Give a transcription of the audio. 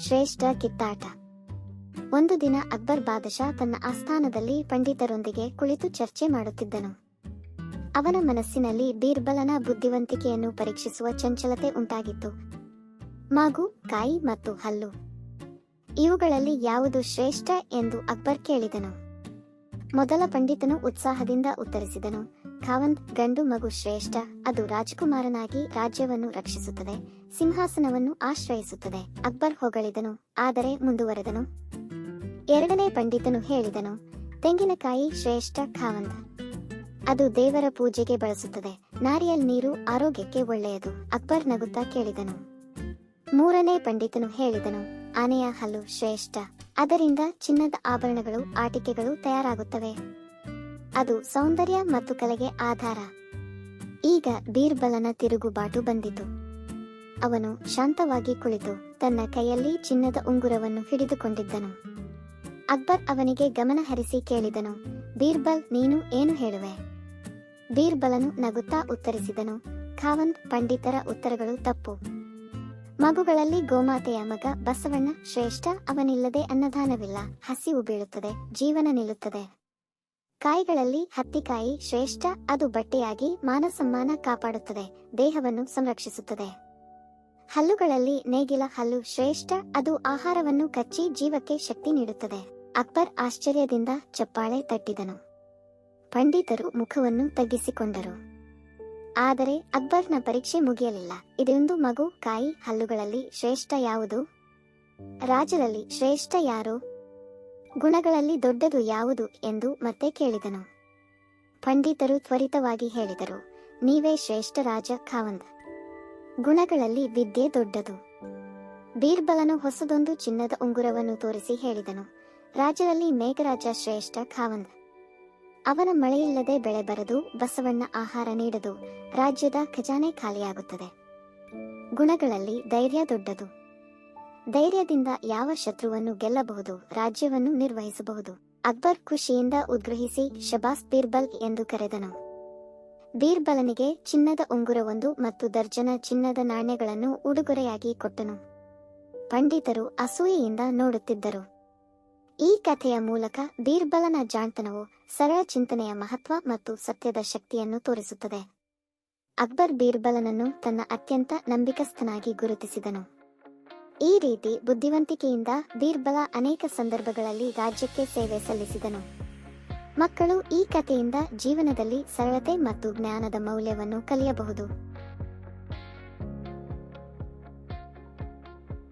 ಶ್ರೇಷ್ಠ ಕಿತ್ತಾಟ. ಒಂದು ದಿನ ಅಕ್ಬರ್ ಬಾದಶಾ ತನ್ನ ಆಸ್ಥಾನದಲ್ಲಿ ಪಂಡಿತರೊಂದಿಗೆ ಕುಳಿತು ಚರ್ಚೆ ಮಾಡುತ್ತಿದ್ದನು. ಅವನ ಮನಸ್ಸಿನಲ್ಲಿ ಬೀರ್ಬಲನ ಬುದ್ಧಿವಂತಿಕೆಯನ್ನು ಪರೀಕ್ಷಿಸುವ ಚಂಚಲತೆ ಉಂಟಾಗಿತ್ತು. ಮಾಗು, ಕಾಯಿ ಮತ್ತು ಹಲ್ಲು. ಇವುಗಳಲ್ಲಿ ಯಾವುದು ಶ್ರೇಷ್ಠ ಎಂದು ಅಕ್ಬರ್ ಕೇಳಿದನು. ಮೊದಲ ಪಂಡಿತನು ಉತ್ಸಾಹದಿಂದ ಉತ್ತರಿಸಿದನು ಖಾವಂತ್ ಗಂಡು ಮಗು ಶ್ರೇಷ್ಠ, ಅದು ರಾಜಕುಮಾರನಾಗಿ ರಾಜ್ಯವನ್ನು ರಕ್ಷಿಸುತ್ತದೆ, ಸಿಂಹಾಸನವನ್ನು ಆಶ್ರಯಿಸುತ್ತದೆ, ಅಕ್ಬರ್ ಹೊಗಳಿದನು, ಆದರೆ ಮುಂದುವರೆದನು. ಎರಡನೇ ಪಂಡಿತನು ಹೇಳಿದನು, ತೆಂಗಿನಕಾಯಿ ಶ್ರೇಷ್ಠ ಖಾವಂತ್ ಅದು ದೇವರ ಪೂಜೆಗೆ ಬಳಸುತ್ತದೆ, ನಾರಿಯಲ್ ನೀರು ಆರೋಗ್ಯಕ್ಕೆ ಒಳ್ಳೆಯದು, ಅಕ್ಬರ್ ನಗುತ್ತಾ ಕೇಳಿದನು. ಮೂರನೇ ಪಂಡಿತನು ಹೇಳಿದನು, ಆನೆಯ ಹಲ್ಲು ಶ್ರೇಷ್ಠ ಅದರಿಂದ ಚಿನ್ನದ ಆಭರಣಗಳು, ಆಟಿಕೆಗಳು ತಯಾರಾಗುತ್ತವೆ. ಅದು ಸೌಂದರ್ಯ ಮತ್ತು ಕಲೆಗೆ ಆಧಾರ. ಈಗ ಬೀರ್ಬಲನ ತಿರುಗುಬಾಟು ಬಂದಿತು. ಅವನು ಶಾಂತವಾಗಿ ಕುಳಿತು. ತನ್ನ ಕೈಯಲ್ಲಿ ಚಿನ್ನದ ಉಂಗುರವನ್ನು ಹಿಡಿದುಕೊಂಡಿದ್ದನು. ಅಕ್ಬರ್ ಅವನಿಗೆ ಗಮನ ಹರಿಸಿ ಕೇಳಿದನು, ಬೀರ್ಬಲ್, ನೀನು ಏನು ಹೇಳುವೆ? ಬೀರ್ಬಲನು ನಗುತ್ತಾ ಉತ್ತರಿಸಿದನು ಖಾವಂತ್ ಪಂಡಿತರ ಉತ್ತರಗಳು ತಪ್ಪು. ಮಗುಗಳಲ್ಲಿ ಗೋಮಾತೆಯ ಮಗ ಬಸವಣ್ಣ ಶ್ರೇಷ್ಠ, ಅವನಿಲ್ಲದೆ ಅನ್ನದಾನವಿಲ್ಲ. ಹಸಿವು ಬೀಳುತ್ತದೆ, ಜೀವನ ನಿಲ್ಲುತ್ತದೆ. ಕಾಯಿಗಳಲ್ಲಿ ಹತ್ತಿಕಾಯಿ ಶ್ರೇಷ್ಠ, ಅದು ಬಟ್ಟೆಯಾಗಿ ಮಾನಸಮ್ಮಾನ ಕಾಪಾಡುತ್ತದೆ, ದೇಹವನ್ನು ಸಂರಕ್ಷಿಸುತ್ತದೆ. ಹಲ್ಲುಗಳಲ್ಲಿ ನೇಗಿಲ ಹಲ್ಲು ಶ್ರೇಷ್ಠ, ಅದು ಆಹಾರವನ್ನು ಕಚ್ಚಿ ಜೀವಕ್ಕೆ ಶಕ್ತಿ ನೀಡುತ್ತದೆ. ಅಕ್ಬರ್ ಆಶ್ಚರ್ಯದಿಂದ ಚಪ್ಪಾಳೆ ತಟ್ಟಿದನು. ಪಂಡಿತರು ಮುಖವನ್ನು ತಗ್ಗಿಸಿಕೊಂಡರು. ಆದರೆ ಅಕ್ಬರ್ನ ಪರೀಕ್ಷೆ ಮುಗಿಯಲಿಲ್ಲ. ಇದೊಂದು ಮಗು, ಕಾಯಿ, ಹಲ್ಲುಗಳಲ್ಲಿ ಶ್ರೇಷ್ಠ ಯಾವುದು? ರಾಜರಲ್ಲಿ ಶ್ರೇಷ್ಠ ಯಾರು? ಗುಣಗಳಲ್ಲಿ ದೊಡ್ಡದು ಯಾವುದು ಎಂದು ಮತ್ತೆ ಕೇಳಿದನು. ಪಂಡಿತರು ತ್ವರಿತವಾಗಿ ಹೇಳಿದರು, ನೀವೇ ಶ್ರೇಷ್ಠ ರಾಜ ಖಾವಂದ್. ಗುಣಗಳಲ್ಲಿ ವಿದ್ಯೆ ದೊಡ್ಡದು. ಬೀರ್ಬಲನು ಹೊಸದೊಂದು ಚಿನ್ನದ ಉಂಗುರವನ್ನು ತೋರಿಸಿ ಹೇಳಿದನು, ರಾಜರಲ್ಲಿ ಮೇಘರಾಜ ಶ್ರೇಷ್ಠ ಖಾವಂದ್. ಅವನ ಮಳೆಯಿಲ್ಲದೆ ಬೆಳೆ ಬರದು, ಬಸವಣ್ಣ ಆಹಾರ ನೀಡದು, ರಾಜ್ಯದ ಖಜಾನೆ ಖಾಲಿಯಾಗುತ್ತದೆ. ಗುಣಗಳಲ್ಲಿ ಧೈರ್ಯ ದೊಡ್ಡದು. ಧೈರ್ಯದಿಂದ ಯಾವ ಶತ್ರುವನ್ನು ಗೆಲ್ಲಬಹುದು, ರಾಜ್ಯವನ್ನು ನಿರ್ವಹಿಸಬಹುದು. ಅಕ್ಬರ್ ಖುಷಿಯಿಂದ ಉದ್ಗ್ರಹಿಸಿ ಶಬಾಸ್ ಬೀರ್ಬಲ್ ಎಂದು ಕರೆದನು. ಬೀರ್ಬಲನಿಗೆ ಚಿನ್ನದ ಉಂಗುರವೊಂದು ಮತ್ತು ದರ್ಜನ ಚಿನ್ನದ ನಾಣ್ಯಗಳನ್ನು ಉಡುಗೊರೆಯಾಗಿ ಕೊಟ್ಟನು. ಪಂಡಿತರು ಅಸೂಯೆಯಿಂದ ನೋಡುತ್ತಿದ್ದರು. ಈ ಕಥೆಯ ಮೂಲಕ ಬೀರ್ಬಲನ ಜಾಣ್ತನವು ಸರಳ ಚಿಂತನೆಯ ಮಹತ್ವ ಮತ್ತು ಸತ್ಯದ ಶಕ್ತಿಯನ್ನು ತೋರಿಸುತ್ತದೆ. ಅಕ್ಬರ್ ಬೀರ್ಬಲನನ್ನು ತನ್ನ ಅತ್ಯಂತ ನಂಬಿಕಸ್ಥನಾಗಿ ಗುರುತಿಸಿದನು. ಈ ರೀತಿ ಬುದ್ಧಿವಂತಿಕೆಯಿಂದ ಬೀರ್ಬಲ ಅನೇಕ ಸಂದರ್ಭಗಳಲ್ಲಿ ರಾಜ್ಯಕ್ಕೆ ಸೇವೆ ಸಲ್ಲಿಸಿದನು. ಮಕ್ಕಳು ಈ ಕಥೆಯಿಂದ ಜೀವನದಲ್ಲಿ ಸರಳತೆ ಮತ್ತು ಜ್ಞಾನದ ಮೌಲ್ಯವನ್ನು ಕಲಿಯಬಹುದು.